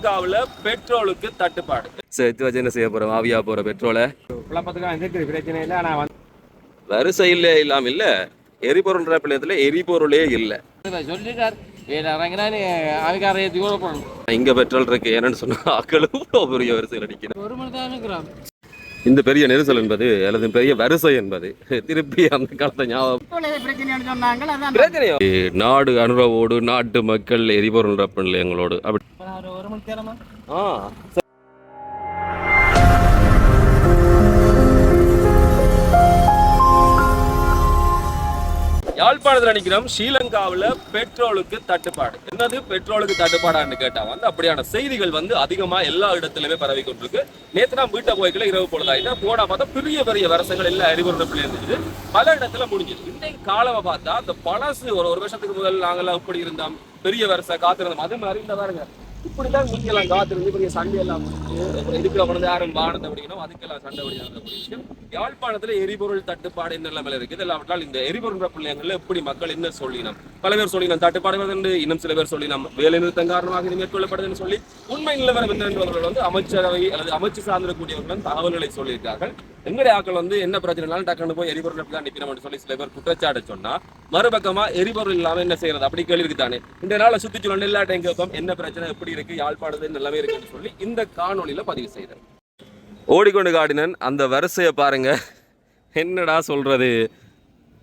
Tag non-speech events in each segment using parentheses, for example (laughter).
ஸ்ரீலங்காவில் பெட்ரோலுக்கு தட்டுப்பாடு. சேர்த்து வச்சு என்ன செய்ய போறோம்? ஆவியா போற பெட்ரோலை? குழப்பத்துக்கு பிரச்சனை இல்லை ஆனால் வந்து வரிசையில் இல்லாம இல்ல. எரிபொருள் பிள்ளையத்துல எரிபொருளே இல்ல. சொல்லிட்டார். இங்க பெட்ரோல் இருக்கு. என்னன்னு சொன்னா இவ்வளவு பெரிய வரிசையில் இருக்கிறோம் இந்த பெரிய நெரிசல் என்பது அல்லது பெரிய வரிசை என்பது திருப்பி அந்த காலத்தை ஞாபகம். நாடு அனுரவோடு நாட்டு மக்கள் எரிபொருள் ரப்ப நிலையங்களோடு அப்படி ஒரு மணி நேரமா ஆ. யாழ்ப்பாணத்தில் நினைக்கிறோம் ஸ்ரீலங்காவில் பெட்ரோலுக்கு தட்டுப்பாடு. என்னது? பெட்ரோலுக்கு தட்டுப்பாடான்னு கேட்டா வந்து அப்படியான செய்திகள் வந்து அதிகமா எல்லா இடத்துலயுமே பரவி கொண்டிருக்கு. நேற்று நான் வீட்டை போய்க்கல இரவு பொழுதாயிட்டா போனா பார்த்தா பெரிய பெரிய வரசங்கள் எல்லாம் எரிபொருள் இருந்துச்சு. பல இடத்துல முடிஞ்சிருக்கு இன்னைக்கு காலமா பார்த்தா அந்த பழசு ஒரு ஒரு வருஷத்துக்கு முதல் நாங்கெல்லாம் எப்படி இருந்தோம். பெரிய வருஷ காத்திருந்தோம். அது மாதிரி இந்த பாருங்க. இப்படிதான் நீங்களாம் காத்திருந்து பெரிய சண்டை எல்லாம் இருக்கிற அப்புறம் யாரும் வானத்தை பிடிக்கணும் அதுக்கெல்லாம் சண்டை அப்படிங்கிற விஷயம். யாழ்ப்பாணத்துல எரிபொருள் தட்டுப்பாடு என்ன நிலைமையில இருக்குது. இல்லாவிட்டால் இந்த எரிபொருள் பிள்ளைங்கள்ல எப்படி மக்கள் என்ன சொல்லினோம்? பல பேர் சொல்லினோம் தட்டுப்பாடு வருது இன்னும் சில பேர் சொல்லினோம் வேலை நிறுத்தம் காரணமாக இது மேற்கொள்ளப்படுதுன்னு சொல்லி. உண்மை நிலவரம் என்னன்றவர்கள் வந்து அமைச்சரவை அல்லது அமைச்சு சார்ந்திருக்கக்கூடியவர்கள் வந்து தகவல்களை சொல்லியிருக்கார்கள் எங்களுடைய ஆக்கள் வந்து என்ன பிரச்சனைனாலும் டக்குனு போய் எரிபொருள் தான் நிற்கணும்னு சொல்லி சில பேர் குற்றச்சாட்டு சொன்னா மறுபக்கமா எரிபொருள் இல்லாம என்ன செய்யறது? அப்படி கேள்வி இருக்குதானே இந்த நாள சுற்றி சொல்லணும் எல்லா டைம் கேட்போம் என்ன பிரச்சனை எப்படி இருக்கு யாழ்ப்பாணது நிலைமை இருக்குன்னு சொல்லி இந்த காணொலியில் பதிவு செய்தேன் ஓடிக்கொண்டு காடினன் அந்த வரிசையை பாருங்க. என்னடா சொல்றது?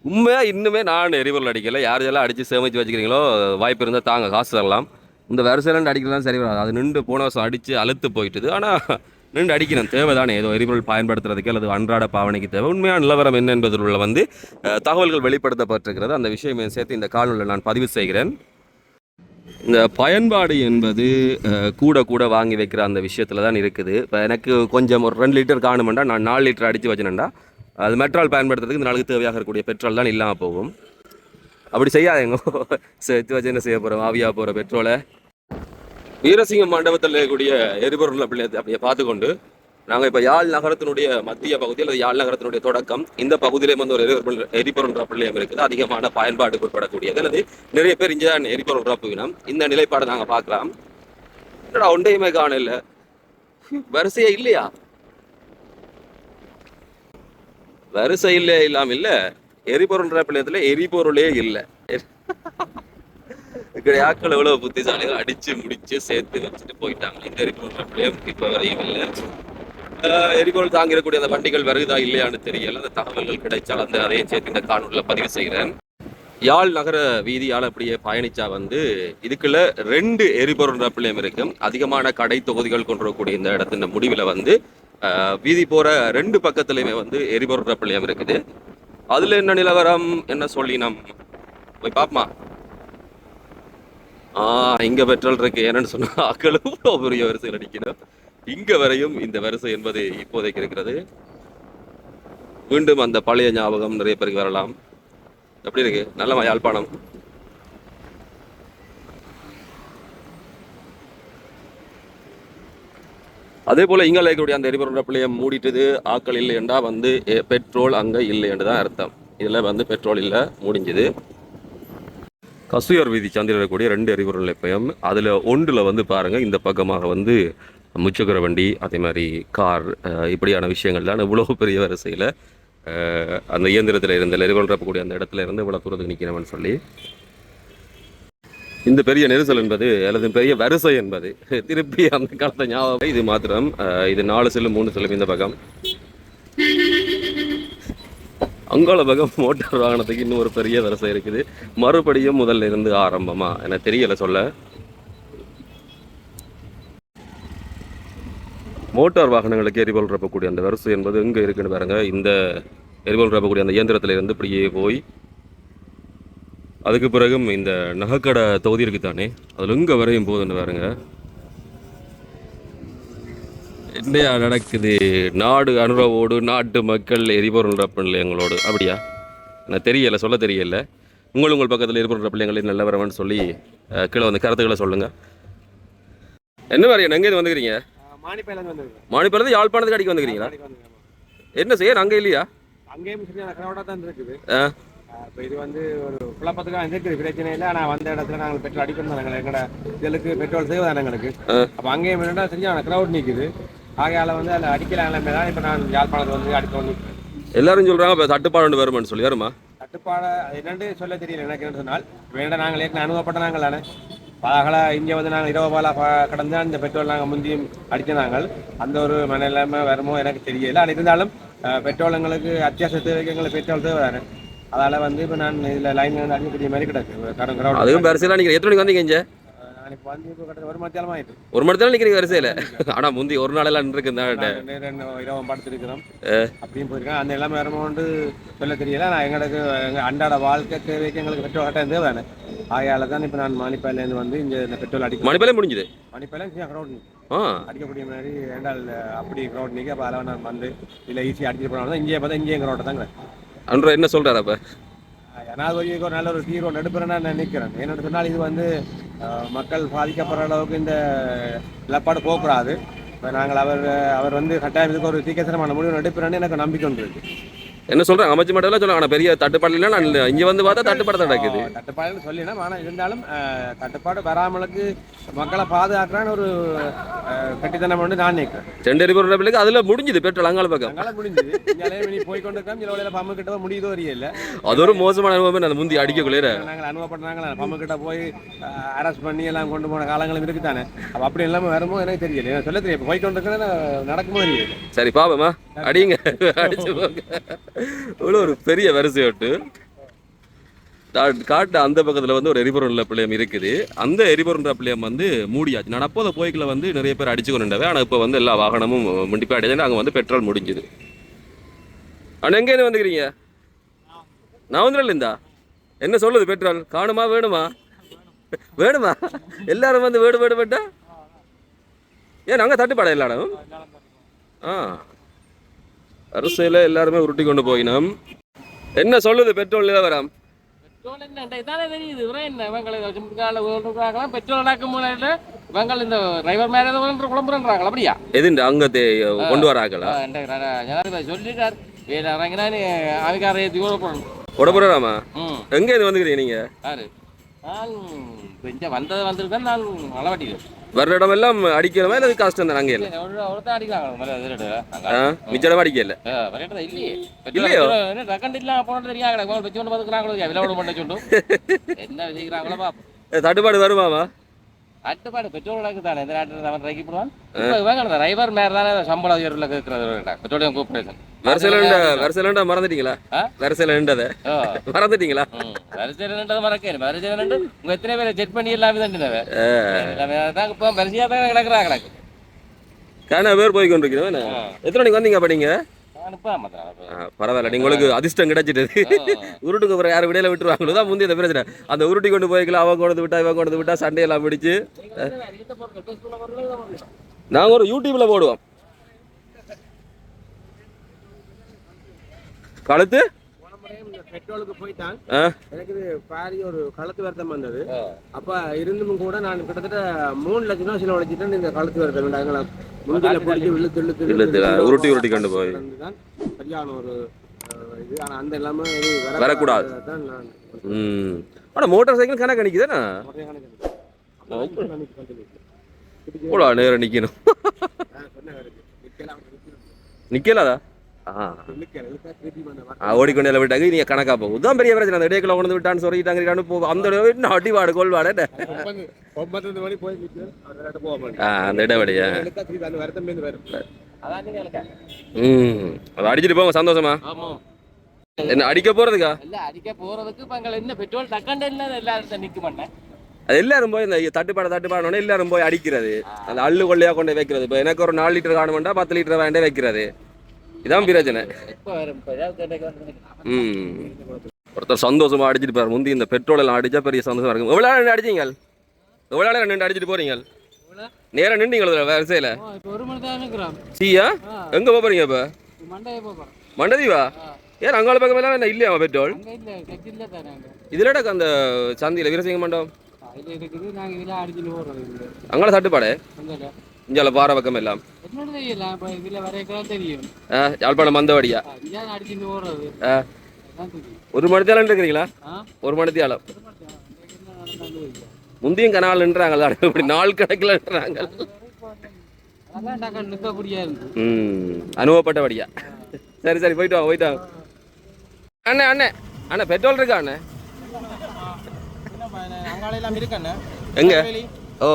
உண்மையாக இன்னுமே நான் எரிபொருள் அடிக்கல. யார் இதெல்லாம் அடித்து சேமித்து வச்சுக்கிறீங்களோ வாய்ப்பு இருந்தால் தாங்க காசு தரலாம். இந்த வரிசையில அடிக்கலாம் சரி வராது அது நின்று போன வருஷம் அடித்து அழுத்து போயிட்டுது. ஆனால் நின்று அடிக்கணும். தேவைதானே? ஏதோ எரிபொருள் பயன்படுத்துறதுக்கு அல்லது அன்றாட பாவனைக்கு தேவை. உண்மையான நிலவரம் என்ன என்பதில் உள்ள வந்து தகவல்கள் வெளிப்படுத்தப்பட்டிருக்கிறது. அந்த விஷயம் சேர்த்து இந்த காணொலியில் நான் பதிவு செய்கிறேன். இந்த பயன்பாடு என்பது கூட கூட வாங்கி வைக்கிற அந்த விஷயத்தில் தான் இருக்குது. இப்போ எனக்கு கொஞ்சம் ஒரு ரெண்டு லிட்டர் காணுமெண்டா நான் நாலு லிட்டர் அடித்து வச்சினேன்டா. அது மெட்ரால் பயன்படுத்துறதுக்கு இந்த நாளுக்கு தேவையாக இருக்கக்கூடிய பெட்ரோல் தான் இல்லாமல் போகும். அப்படி செய்யாதேங்க. (laughs) சேர்த்து வச்சு என்ன செய்ய போகிறோம் ஆவியாக போகிற பெட்ரோலை வீரசிங்கம் மண்டபத்தில் இருக்கக்கூடிய எரிபொருள் அப்படி அப்படியே பார்த்துக்கொண்டு நாங்கள் இப்போ யாழ் நகரத்தினுடைய மத்திய பகுதி அல்லது யாழ் நகரத்தினுடைய தொடக்கம் இந்த பகுதியிலே வந்து ஒரு எரிபொருள் எரிபொருள் ரப்பு இருக்குது. அதிகமான பயன்பாட்டுக்கு உட்படக்கூடியது அல்லது நிறைய பேர் இங்கே தான் எரிபொருள் ரப்பு இந்த நிலைப்பாடை நாங்கள் பார்க்கலாம். என்னடா ஒன்றையுமே காணல. வரிசையே இல்லையா? வரிசை இல்லை இல்லாம இல்ல. எரிபொருள் ரப்பு எரிபொருளே இல்லை. இருக்கிற ஆக்கள் எவ்வளவு புத்திசாலிகள் அடிச்சு முடிச்சு சேர்த்து வச்சுட்டு போயிட்டாங்க. இந்த எரிபொருள் ரப்பு இப்ப வரையும் இல்லை. எரிபொருள் தாங்கிடக்கூடிய அந்த வண்டிகள் வருகுதா இல்லையான்னு தெரியல. அந்த தகவல்கள் கிடைச்சால் அந்த அதையும் சேர்த்து இந்த காணொலியில பதிவு செய்கிறேன் யாழ் நகர வீதியால் அப்படியே பயணிச்சா வந்து இதுக்குள்ள ரெண்டு எரிபொருள் ரப்பு இருக்கும் இருக்கு. அதிகமான கடை தொகுதிகள் கொண்டிருக்கக்கூடிய இந்த இடத்தின் முடிவில் வந்து ஆஹ் வீதி போற ரெண்டு பக்கத்துலயுமே வந்து எரிபொருள் ரப்பு இருக்குது. அதுல என்ன நிலவரம்? என்ன சொல்லி நம் போய் பாப்பமா? ஆ இங்க பெட்ரோல் இருக்கு. என்னன்னு சொன்னா ஆக்களும் (laughs) பெரிய வரிசையில் அடிக்கணும் இங்க வரையும் இந்த வரிசை என்பது இப்போதைக்கு இருக்கிறது. மீண்டும் அந்த பழைய ஞாபகம் நிறைய பேருக்கு வரலாம். எப்படி இருக்கு? நல்ல யாழ்ப்பாணம். அதே போல இங்கால இருக்கக்கூடிய அந்த எரிபொருள் பிள்ளையை மூடிட்டது ஆக்கள் இல்லையண்டா வந்து பெட்ரோல் அங்க இல்லைன்னு தான் அர்த்தம். இதுல வந்து பெட்ரோல் இல்லை முடிஞ்சுது. கசுயர் வீதி சந்திர இருக்கக்கூடிய ரெண்டு எரிபொருள் நிலையம். அதில் ஒன்றில் வந்து பாருங்கள் இந்த பக்கமாக வந்து முச்சக்கர வண்டி அதே மாதிரி கார் இப்படியான விஷயங்கள்லாம் இவ்வளோ பெரிய வரிசையில் அந்த இயந்திரத்தில் இருந்த எரிபொருள் நிரப்பக்கூடிய அந்த இடத்துல இருந்து இவ்வளோ தூரத்துக்கு நிற்கிறவன் சொல்லி. இந்த பெரிய நெரிசல் என்பது அல்லது பெரிய வரிசை என்பது திருப்பி அந்த காலத்தை ஞாபகம். இது மாத்திரம் இது நாலு செல்லும் மூணு செல்லும் இந்த பக்கம். அங்கோல பக்கம் மோட்டார் வாகனத்துக்கு இன்னும் ஒரு பெரிய வரிசை இருக்குது. மறுபடியும் முதல்ல இருந்து ஆரம்பமா? எனக்கு தெரியல சொல்ல. மோட்டார் வாகனங்களுக்கு எரிபொருள் ரப்பக்கூடிய அந்த வரிசை என்பது எங்கே இருக்குன்னு பாருங்க. இந்த எரிபொருள் ரப்பக்கூடிய அந்த இயந்திரத்துல இருந்து இப்படியே போய் அதுக்கு பிறகும் இந்த நகைக்கடை தொகுதி இருக்கு தானே அதில் இங்கே வரையும் போகுதுன்னு பாருங்கள் என்னையா நடக்குது? நாடு அனுரவோடு நாட்டு மக்கள் எரிபொருள் ரப்ப நிலையங்களோடு அப்படியா? எனக்கு தெரியல சொல்ல தெரியல. உங்கள் உங்கள் பக்கத்தில் எரிபொருள் ரப்ப நிலையங்களில் நல்லவரவன்னு சொல்லி கீழே வந்து கருத்துக்களை சொல்லுங்க. என்ன மாதிரி எங்கே இது வந்துக்கிறீங்க? மாணிப்பிலிருந்து யாழ்ப்பாணத்துக்கு அடிக்க வந்துக்கிறீங்களா? என்ன செய்ய அங்கே இல்லையா? அங்கேயும் தான் இருக்குது. இப்போ இது வந்து ஒரு குழப்பத்துக்காக இருக்குது பிரச்சனை இல்லை. ஆனால் வந்த இடத்துல நாங்கள் பெட்ரோல் அடிக்கணும் நாங்கள் எங்களோட இதுக்கு பெட்ரோல் தேவைதான் எங்களுக்கு. அப்போ அங்கேயும் என்னடா சரியான க்ரௌட் நிற்குது ஆகையால வந்து அதில் அடிக்கலாம் தான் இப்போ நான் யாழ்ப்பாணத்தில் வந்து அடிக்க வந்து எல்லாரும் சொல்றாங்க இப்ப தட்டுப்பாடு வருமான்னு சொல்லி வருமா கட்டுப்பாடு அது என்னன்னு சொல்ல தெரியல எனக்கு என்ன சொன்னால். வேண்டாம் நாங்கள் ஏற்கனவே அனுபவப்பட்ட நாங்கள் தானே. பல இங்கே வந்து நாங்கள் இரவு பாலா கடந்து அந்த பெட்ரோல் நாங்கள் முந்தியும் அடித்த நாங்கள். அந்த ஒரு மனநிலைமை வருமோ எனக்கு தெரியல. ஆனால் இருந்தாலும் பெட்ரோல் எங்களுக்கு அத்தியாவசிய தேவைக்கு எங்களுக்கு பெட்ரோல் தேவை தானே. அதால் வந்து இப்போ நான் இதில் லைன் வந்து அடிக்கக்கூடிய மாதிரி கிடக்கு. அதுவும் வரிசையில நீங்க எத்தனை மணிக்கு வந்தீங்க இங்க? ஒரு மணி நேரம் நிக்கிறீங்க வரிசையில? ஆனா முந்தி ஒரு நாள் எல்லாம் இருக்கு இரவு படுத்திருக்கிறோம். அப்படின்னு போயிருக்கேன் அந்த எல்லாமே வருமோண்டு சொல்ல தெரியல. நான் எங்களுக்கு எங்கள் அன்றாட வாழ்க்கை தேவைக்கு எங்களுக்கு பெட்ரோல் கட்டாயம் தேவை தானே ஆகையால தான் இப்போ நான் மணிப்பாலேருந்து வந்து இங்கே இந்த பெட்ரோல் அடிக்க மணிப்பாலே முடிஞ்சது? மணிப்பாலம் க்ரௌட் அடிக்கக்கூடிய மாதிரி ரெண்டாள் அப்படி க்ரௌட் நிற்க அப்போ அதில் நான் வந்து இல்லை ஈஸியாக அடிச்சு போனாலும் இங்கேயே பார்த்தா இங்கேயும் க்ரௌட் தாங்க. அன்ற என்ன சொல்றாரு அப்ப? ஜனாதிபதிக்கு ஒரு நல்ல ஒரு தீர்வு நடுப்புறேன்னு நான் நினைக்கிறேன். என்னோட சொன்னால் இது வந்து மக்கள் பாதிக்கப்படுற அளவுக்கு இந்த நிலப்பாடு போகக்கூடாது. இப்போ நாங்கள் அவர் அவர் வந்து கட்டாயம் இதுக்கு ஒரு சீக்கிரமான முடிவு நடுப்புறேன்னு எனக்கு நம்பிக்கை ஒன்று இருக்கு. என்ன சொல்றாங்க? அமைச்சு மட்டும் சொல்றாங்க ஆனா பெரிய தட்டுப்பாடு இல்லை நான் இங்க வந்து பார்த்தா தட்டுப்பாடு நடக்குது. தட்டுப்பாடுன்னு சொல்லினோம் ஆனால் இருந்தாலும் தட்டுப்பாடு வராமலுக்கு மக்களை பாதுகாக்கிறான்னு ஒரு கட்டித்தனம் வந்து நான் நினைக்கிறேன். ரெண்டு எரிபொருள் பிள்ளைக்கு அதுல முடிஞ்சுது பெட்ரோல் அங்கால பக்கம். அதனால முடிஞ்சது. நீ போய் கொண்டு இருக்கோம் சில வழியில் பம்பு கிட்ட முடியுதோ வரையில அது ஒரு மோசமான அனுபவம் நான் முந்தி அடிக்கக்குள்ளே. நாங்கள் அனுபவப்படுறாங்களா பம்பு கிட்ட போய் அரெஸ்ட் பண்ணி எல்லாம் கொண்டு போன காலங்களும் இருக்கு தானே அப்போ அப்படி இல்லாமல் வருமோ எனக்கு தெரியல. சொல்ல தெரியும் போய் கொண்டு இருக்கிறேன் நடக்குமோ தெரியல. சரி பாப்பமா அடிங்க. அடிச்சு போங்க. இவ்வளோ ஒரு பெரிய வரிசை விட்டு காட்டு அந்த பக்கத்தில் வந்து ஒரு எரிபொருள் பிள்ளையம் இருக்குது. அந்த எரிபொருள் பிள்ளையம் வந்து மூடியாச்சு. நான் அப்போதை போய்க்கில் வந்து நிறைய பேர் அடிச்சு கொண்டுண்டவே ஆனால் இப்போ வந்து எல்லா வாகனமும் முண்டிப்பாக அடிச்சு அங்கே வந்து பெட்ரோல் முடிஞ்சுது. ஆனால் எங்கேருந்து வந்துக்கிறீங்க நான் வந்துடல இருந்தா என்ன சொல்லுது பெட்ரோல்? காணுமா வேணுமா? வேணுமா? எல்லாரும் வந்து வேடு வேடு வேட்டா ஏன் நாங்கள் தட்டுப்பாடா எல்லாரும்? ஆ. அரசியல எல்லாருமே உருட்டி கொண்டு போயினோம். என்ன சொல்லுது பெட்ரோல் நிலவரம்? பெட்ரோல் என்ன? இதானே தெரியுது. இவரே என்ன? இவங்களை பெட்ரோல் அடக்க முடியல இவங்க இந்த டிரைவர் மேலே குழம்புறாங்களா அப்படியா? எதுண்டு அங்க கொண்டு வராங்களா? ஜனாதிபதி சொல்லிட்டார். வேற இறங்கினா நீ ஆவிக்கார ஏற்றி கூட போடணும் உட போறாமா ம். எங்க இருந்து வந்துக்கிறீங்க நீங்க? யாரு? நான் இங்கே வந்தது வந்திருக்கேன் நான் அளவாட்டிக்கிறேன் வர்ற இடம் எல்லாம் அடிக்கிறமா இல்லை. கஷ்டம் தான் அங்கே மிச்சம் அடிக்கல. இல்லையே. (laughs) தட்டுப்பாடு வருமாமா அட்டுப்பாடு பெட்ரோல் நடக்கு தானே இந்த நாட்டில் அவன் இறக்கி போடுவான். இவங்க டிரைவர் மேலே தானே சம்பள உயர்வில் கேட்கறது பெட்ரோலியம் கார்பரேஷன் வரிசையில வரிசையில மறந்துட்டீங்களா? வரிசையில நின்றதை மறந்துட்டீங்களா? வரிசையில் நின்றது மறக்கேன். வரிசையில் நின்று உங்க எத்தனை பேரை செக் பண்ணி எல்லாமே தண்டினவ எல்லாமே தான் இப்போ வரிசையாக தான் கிடக்குறாங்க. கிடக்கு காண பேர் போய் கொண்டிருக்கிறோம். எத்தனை மணிக்கு வந்தீங்க அப்ப நீங்க பரவாயில்ல நீ உங்களுக்கு அதிர்ஷ்டம் கிடைச்சிட்டது. உருட்டுக்கு அப்புறம் யாரும் விடையில விட்டுருவாங்களோ தான் முந்தைய இந்த பிரச்சனை. அந்த உருட்டி கொண்டு போய்க்கலாம் அவன் கொண்டு விட்டா இவன் கொண்டு விட்டா சண்டையெல்லாம் பிடிச்சு. நாங்க ஒரு யூடியூப்ல போடுவோம். கழுத்து? பெட்ரோலுக்கு போயிட்டான். எனக்கு பாரி ஒரு கழுத்து வருத்தம் வந்தது அப்ப இருந்தும் கூட நான் கிட்டத்தட்ட மூணு லட்சம் ரூபா செலவழிச்சிட்டு இந்த கழுத்து வருத்தம் எங்களை முந்தில பிடிச்சி இழுத்து இழுத்து இழுத்து, உருட்டி உருட்டி கொண்டு போய். சரியான ஒரு இது. ஆனா அந்த எல்லாமே வரக்கூடாது. ஆனா மோட்டார் சைக்கிள் கணக்கு அணிக்குதானே? நேரம் நிக்கணும். நிக்கலாதா? ஓடிக்கொண்டு எல்லாம் விட்டாங்க. நீங்க கணக்கா போகும். இதான் பெரிய பிரச்சனை. அந்த இடையில கொண்டு விட்டான்னு சொல்லிட்டாங்க போ அந்த அடிவாடு கோல்வாடு அந்த நீங்க ம் அதை அடிச்சிட்டு போங்க சந்தோஷமா. என்ன அடிக்க போறதுக்கா? இல்ல அடிக்க போறதுக்கு இப்ப அங்க என்ன பெட்ரோல் டக்கண்டு என்ன எல்லாரும் நிக்க மாட்டேன். அது எல்லாரும் போய் இந்த தட்டுப்பாடு தட்டுப்பாடு எல்லாரும் போய் அடிக்கிறது. அந்த அள்ளு கொள்ளையா கொண்டு வைக்கிறது. இப்போ எனக்கு ஒரு நாலு லிட்டர் காணுமெண்டா பத்து லிட்டர் வேண்டே வைக்கிறது. இதான் பிரச்சனை. ம். ஒருத்தர் சந்தோஷமா அடிச்சிட்டு பாரு முந்தி இந்த பெட்ரோல் எல்லாம் அடிச்சா பெரிய சந்தோஷமா இருக்கும். எவ்வளோ நேரம் அடிச்சீங்க எவ்வளோ நேரம் நின்று அடிச்சிட்டு போறீங்க நேரம் நின்றீங்களா வரிசையில சீயா எங்க போறீங்க இப்ப? மண்டதீவா ஏன் அங்காள பக்கம் எல்லாம் என்ன இல்லையா பெட்ரோல் இதுலடா அந்த சந்தியில வீரசிங்க மண்டபம்? அதில் இருக்குது இஞ்சால பாறை பக்கம் எல்லாம் யாழ்ப்பாணம் மந்தவாடியா? ஒரு மணித்தியாலம் இருக்கிறீங்களா ஒரு வைக்கும். முந்தையும் கனால்ன்றாங்க தான் இப்படி நாள் இருக்கு ம் அனுபவப்பட்டபடியா. சரி சரி போயிட்டு வாங்க போயிட்டு வாங்க அண்ணே அண்ணே அண்ணே பெட்ரோல் இருக்கா அண்ணே? எங்க? ஓ.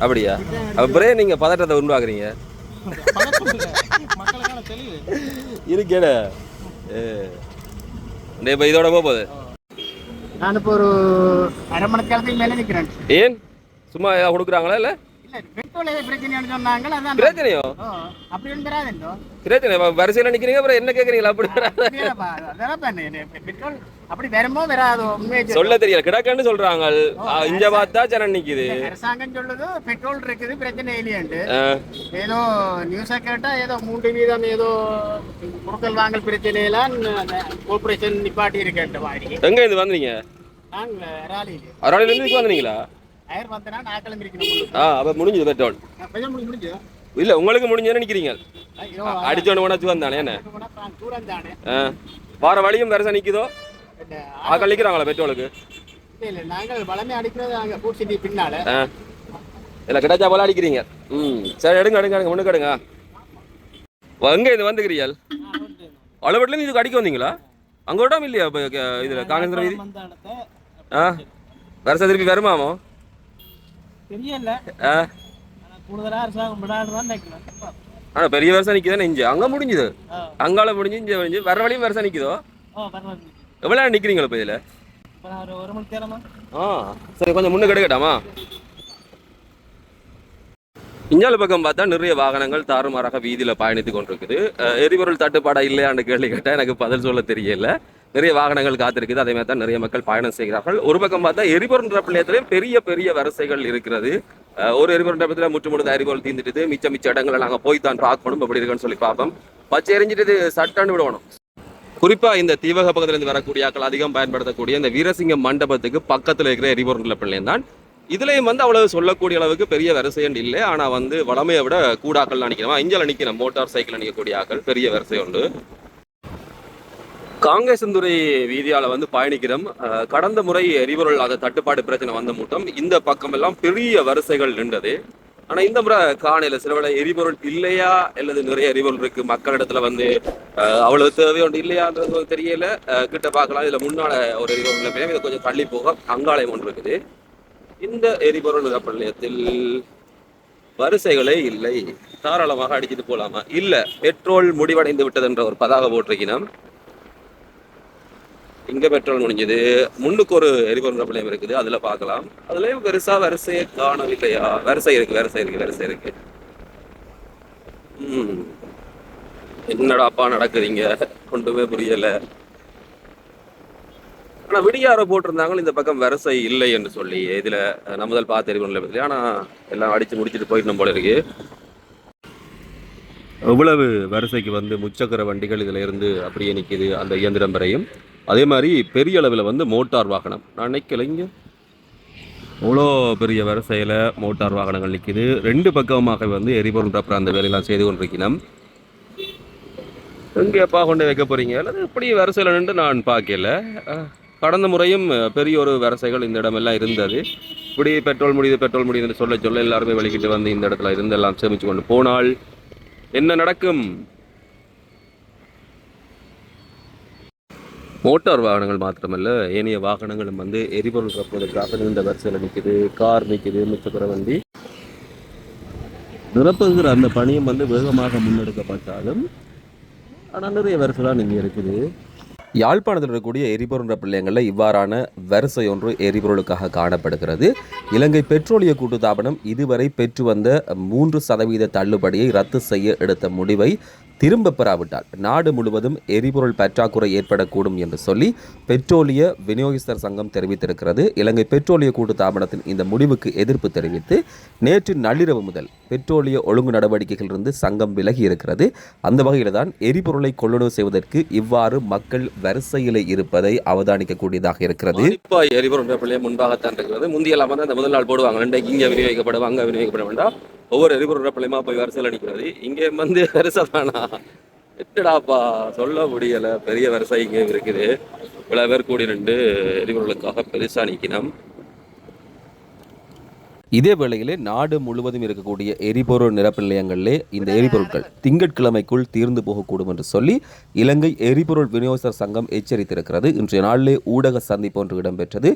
அப்படியா? அப்புறம் நீங்க. மக்களுக்கான தெளிவு. இருக்கேட இப்போ இதோட போக போகுது நான் இப்போ ஒரு அரை மணி நேரத்துக்கு மேலே நிற்கிறேன் ஏன்? சும்மா ஏதாவது கொடுக்குறாங்களா இல்லை? பிரச்சனையோ? பிரச்சனை வரிசையில நிக்கிறீங்க அப்புறம் என்ன கேக்குறீங்களா? அப்படி வராது. சொல்லு. தெரியல. கிடக்குன்னு சொல்றாங்க. இங்க பார்த்தா ஜனம் நிக்குது. அரசாங்கம் சொல்லுது பெட்ரோல் இருக்குது பிரச்சனை இல்லையாண்டு. ஏதோ நியூஸை கேட்டா ஏதோ மூன்று வீதம் ஏதோ கொடுக்கல் வாங்கல் பிரச்சனையெல்லாம் கோர்பரேஷன் நிப்பாட்டி இருக்கேன் எங்க இருந்து வந்தீங்க? இருந்து இதுக்கு வந்தீங்களா? ஆ அப்ப முடிஞ்சது பெட்ரோல் இல்ல உங்களுக்கு முடிஞ்சதுன்னு நிக்கிறீங்க ஐயோ அடிச்சோன்னு என்ன? தூரம் தானே. ஆ, வார வழியும் வருஷம் நிக்குதோ? ஆக்கள் நிக்கிறாங்களா பெட்ரோலுக்கு இல்ல கிடைச்சா போல அடிக்கிறீங்க. ம் சரி எடுங்க எடுங்க எடுங்க ஒண்ணு எடுங்க. எங்க இது வந்துக்கிறீர்கள் அளவட்டில இதுக்கு அடிக்க வந்தீங்களா? அங்க விடாம இல்லையா இதுல காங்கிரஸ் ஆ. வருஷம் திருப்பி வருமாமோ தெரியல. ஆனா கூடுதலா அரசாங்கம் விடாடுதான் நினைக்கிறேன். ஆனா பெரிய வருஷம் நிக்குதானே இங்க. அங்க முடிஞ்சுது. அங்கால முடிஞ்சு இங்க முடிஞ்சு. வர வழியும் வருஷம் நிக்குதோ? எவ்வளவு நேரம் நிக்கிறீங்களா இப்ப இதுல? ஒரு மணி நேரமா? ஆ. சரி கொஞ்சம் முன்னுக்கு எடுக்கட்டாமா? இஞ்சால பக்கம் பார்த்தா நிறைய வாகனங்கள் தாறுமாறாக வீதியில பயணித்து கொண்டிருக்குது. எரிபொருள் தட்டுப்பாடா இல்லையான்னு கேள்வி கேட்டா எனக்கு பதில் சொல்ல தெரியல. நிறைய வாகனங்கள் காத்திருக்குது. அதே மாதிரி தான் நிறைய மக்கள் பயணம் செய்கிறார்கள். ஒரு பக்கம் பார்த்தா எரிபொருள் நிரப்பிலையத்திலையும் பெரிய பெரிய வரிசைகள் இருக்கிறது. ஒரு எரிபொருள் நிரப்பத்தில் முற்று முழுத எரிபொருள் தீர்ந்துட்டு மிச்ச மிச்ச இடங்களை நாங்க போய் தான் பார்க்கணும். அப்படி இருக்குன்னு சொல்லி பார்ப்போம். பச்சை எரிஞ்சிட்டு சட்டான்னு விடணும். குறிப்பா இந்த தீவக பக்கத்துல இருந்து வரக்கூடிய ஆட்கள் அதிகம் பயன்படுத்தக்கூடிய இந்த வீரசிங்க மண்டபத்துக்கு பக்கத்துல இருக்கிற எரிபொருள் நிலப்பிள்ளையும் தான். இதுலயும் வந்து அவ்வளவு சொல்லக்கூடிய அளவுக்கு பெரிய வரிசைன்னு இல்லை. ஆனா வந்து வளமையை விட கூடாக்கள் நினைக்கிறோம்? இஞ்சல நிக்கிறோம் மோட்டார் சைக்கிள் நிற்கக்கூடிய ஆட்கள் பெரிய வரிசை உண்டு காங்கேசந்துறை வீதியால வந்து பயணிக்கிறோம். கடந்த முறை எரிபொருள் அதை தட்டுப்பாடு பிரச்சனை வந்த மூட்டம் இந்த பக்கம் எல்லாம் பெரிய வரிசைகள் நின்றது. ஆனா இந்த முறை காணையில சிலவேளை எரிபொருள் இல்லையா? அல்லது நிறைய எரிபொருள் இருக்கு மக்களிடத்துல வந்து அவ்வளவு தேவை ஒன்று இல்லையான்றது தெரியல. கிட்ட பார்க்கலாம். இதுல முன்னால ஒரு எரிபொருள் நிலையம் இதை கொஞ்சம் தள்ளி போக அங்காலயம் ஒன்று இருக்குது. இந்த எரிபொருள் நிரப்பு நிலையத்தில் வரிசைகளே இல்லை. தாராளமாக அடிச்சுட்டு போலாமா? இல்ல பெட்ரோல் முடிவடைந்து விட்டது என்ற ஒரு பதாக போட்டிருக்கிறோம். இங்க பெட்ரோல் முடிஞ்சது முன்னுக்கு ஒரு எரிபொருள் நிலையம் இருக்குது. அதுல பார்க்கலாம். அதுலயும் பெருசா வரிசையை காணவில்லையா? வரிசை இருக்கு வரிசை இருக்குது வரிசை இருக்கு. ம். என்னடாப்பா நடக்குதுங்க கொண்டுமே புரியல. ஆனா விடியாரோ போட்டிருந்தாங்களும் இந்த பக்கம் வரிசை இல்லை என்று சொல்லி இதுல அஹ், முதல் பார்த்து இருக்கணும் ஆனா எல்லாம் அடிச்சு முடிச்சுட்டு போயிடணும் போல இருக்கு. எவ்வளவு வரிசைக்கு வந்து முச்சக்கர வண்டிகள் இதுல இருந்து அப்படியே நிக்குது அந்த இயந்திரம் வரையும்? அதே மாதிரி பெரிய அளவில் வந்து மோட்டார் வாகனம். நான் நினைக்கலைங்க அவ்வளோ பெரிய வரிசையில் மோட்டார் வாகனங்கள் நிற்கிது ரெண்டு பக்கமாக வந்து எரிபொருள் ரப்பர் அந்த வேலையெல்லாம் செய்து கொண்டிருக்கணும் எங்கேப்பா கொண்டு வைக்க போகிறீங்க அல்லது இப்படி வரிசையில் நின்று நான் பார்க்கல. கடந்த முறையும் பெரிய ஒரு வரிசைகள் இந்த இடமெல்லாம் இருந்தது. இப்படி பெட்ரோல் முடியுது பெட்ரோல் முடியுதுன்னு சொல்ல சொல்ல எல்லாருமே வெளிக்கிட்டு வந்து இந்த இடத்துல இருந்து எல்லாம் சேமித்து கொண்டு போனால் என்ன நடக்கும்? மோட்டார் வாகனங்கள் மாத்திரமல்ல ஏனைய வாகனங்களும் வந்து எரிபொருள் நிரப்புவதற்காக நீண்ட வரிசையில் நிற்குது கார் நிற்குது மிச்சப்புற வண்டி. நிரப்புகிற அந்த பணியும் வந்து வேகமாக முன்னெடுக்கப்பட்டாலும் ஆனால் நிறைய வரிசை தான் இங்கே இருக்குது. யாழ்ப்பாணத்தில் இருக்கக்கூடிய எரிபொருள் நிரப்பு நிலையங்களில் இவ்வாறான வரிசை ஒன்று எரிபொருளுக்காக காணப்படுகிறது. இலங்கை பெட்ரோலிய கூட்டுத்தாபனம் இதுவரை பெற்று வந்த மூன்று சதவீத தள்ளுபடியை ரத்து செய்ய எடுத்த முடிவை திரும்ப பெறாவிட்டால் நாடு முழுவதும் எரிபொருள் பற்றாக்குறை ஏற்படக்கூடும் என்று சொல்லி பெட்ரோலிய விநியோகஸ்தர் சங்கம் தெரிவித்திருக்கிறது. இலங்கை பெட்ரோலிய கூட்டு தாபனத்தின் இந்த முடிவுக்கு எதிர்ப்பு தெரிவித்து நேற்று நள்ளிரவு முதல் பெட்ரோலிய ஒழுங்கு நடவடிக்கைகளிலிருந்து சங்கம் விலகி இருக்கிறது அந்த வகையில் தான் எரிபொருளை கொள்ளுணவு செய்வதற்கு இவ்வாறு மக்கள் வரிசையில் இருப்பதை அவதானிக்கக்கூடியதாக இருக்கிறது. எரிபொருள் முன்பாகத்தான் இருக்கிறது. முந்தியெல்லாம் வந்து அந்த முதல் நாள் போடுவாங்க. இங்கே விநியோகிக்கப்படும் அங்கே விநியோகிக்கப்பட வேண்டாம் ஒவ்வொரு எரிபொருள் பிள்ளையமா போய் வரிசையில் நிற்கிறது இங்கே வந்து வரிசை வேணாம் என்னடாப்பா? சொல்ல முடியலை. பெரிய வரிசை இங்கே இருக்குது. இவ்வளோ பேர் கூடி நின்று எரிபொருளுக்காக பெருசா நிற்கணும் இதே வேளையிலே நாடு முழுவதும் இருக்கக்கூடிய எரிபொருள் நிரப்பு நிலையங்களிலே இந்த எரிபொருட்கள் திங்கட்கிழமைக்குள் தீர்ந்து போகக்கூடும் என்று சொல்லி இலங்கை எரிபொருள் விநியோகஸ்தர் சங்கம் எச்சரித்திருக்கிறது. இன்றைய நாளிலே ஊடக சந்திப்பு ஒன்று இடம்பெற்றது.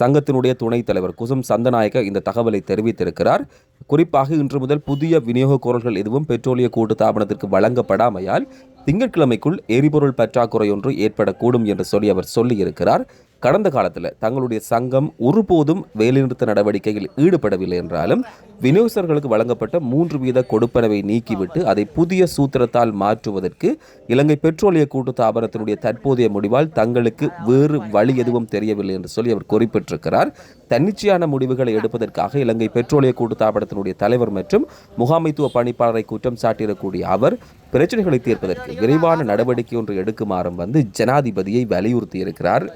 சங்கத்தினுடைய துணைத் தலைவர் குசும் சந்தநாயக்க இந்த தகவலை தெரிவித்திருக்கிறார். குறிப்பாக இன்று முதல் புதிய விநியோக கோரல்கள் எதுவும் பெட்ரோலிய கூட்டு தாபனத்திற்கு வழங்கப்படாமையால் திங்கட்கிழமைக்குள் எரிபொருள் பற்றாக்குறை ஒன்று ஏற்படக்கூடும் என்று சொல்லி அவர் சொல்லியிருக்கிறார். கடந்த காலத்தில் தங்களுடைய சங்கம் ஒருபோதும் வேலைநிறுத்த நடவடிக்கையில் ஈடுபடவில்லை என்றாலும் விநியோகஸ்தர்களுக்கு வழங்கப்பட்ட மூன்று வீத கொடுப்பனவை நீக்கிவிட்டு அதை புதிய சூத்திரத்தால் மாற்றுவதற்கு இலங்கை பெட்ரோலிய கூட்டு தாபனத்தினுடைய தற்போதைய முடிவால் தங்களுக்கு வேறு வழி எதுவும் தெரியவில்லை என்று சொல்லி அவர் குறிப்பிட்டிருக்கிறார். தன்னிச்சையான முடிவுகளை எடுப்பதற்காக இலங்கை பெட்ரோலிய கூட்டு தாபனத்தினுடைய தலைவர் மற்றும் முகாமைத்துவ பணிப்பாளரை குற்றம் சாட்டிடக்கூடிய அவர் பிரச்சனைகளை தீர்ப்பதற்கு விரைவான நடவடிக்கை ஒன்று எடுக்குமாறும் வந்து ஜனாதிபதியை வலியுறுத்தியிருக்கிறார்.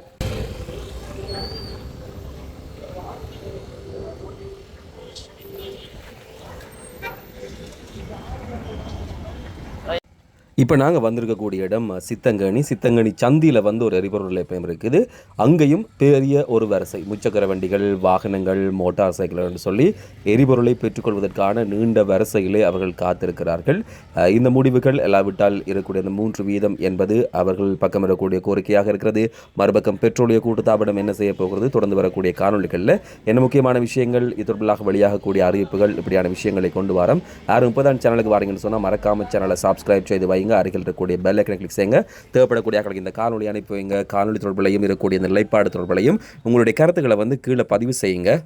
இப்போ நாங்கள் வந்திருக்கக்கூடிய இடம் சித்தங்கனி. சித்தங்கனி சந்தியில் வந்து ஒரு எரிபொருள் நிலையம் இருக்குது. அங்கேயும் பெரிய ஒரு வரிசை. முச்சக்கர வண்டிகள் வாகனங்கள் மோட்டார் சைக்கிள்னு சொல்லி எரிபொருளை பெற்றுக்கொள்வதற்கான நீண்ட வரிசையிலே அவர்கள் காத்திருக்கிறார்கள். இந்த முடிவுகள் எல்லாவிட்டால் இருக்கக்கூடிய இந்த மூன்று வீதம் என்பது அவர்கள் பக்கம் இருக்கக்கூடிய கோரிக்கையாக இருக்கிறது. மறுபக்கம் பெட்ரோலிய கூட்டுத்தாபனம் என்ன செய்ய போகிறது? தொடர்ந்து வரக்கூடிய காணொலிகளில் என்ன முக்கியமான விஷயங்கள்? இது தொடர்பாக வெளியாகக்கூடிய அறிவிப்புகள் இப்படியான விஷயங்களை கொண்டு வரோம். யாரும் முப்பதான் சேனலுக்கு வாரீங்கன்னு சொன்னால் மறக்காமல் சேனலை சப்ஸ்கிரைப் செய்து வை செய்யுங்க. அருகில் இருக்கக்கூடிய பெல் ஐக்கனை கிளிக் செய்யுங்க. தேவைப்படக்கூடிய ஆக்களுக்கு இந்த காணொலி அனுப்பி வைங்க. காணொலி தொடர்புலையும் இருக்கக்கூடிய இந்த நிலைப்பாடு தொடர்புலையும் உங்களுடைய கருத்துக்களை வந்து கீழே பதிவு செய்யுங்க.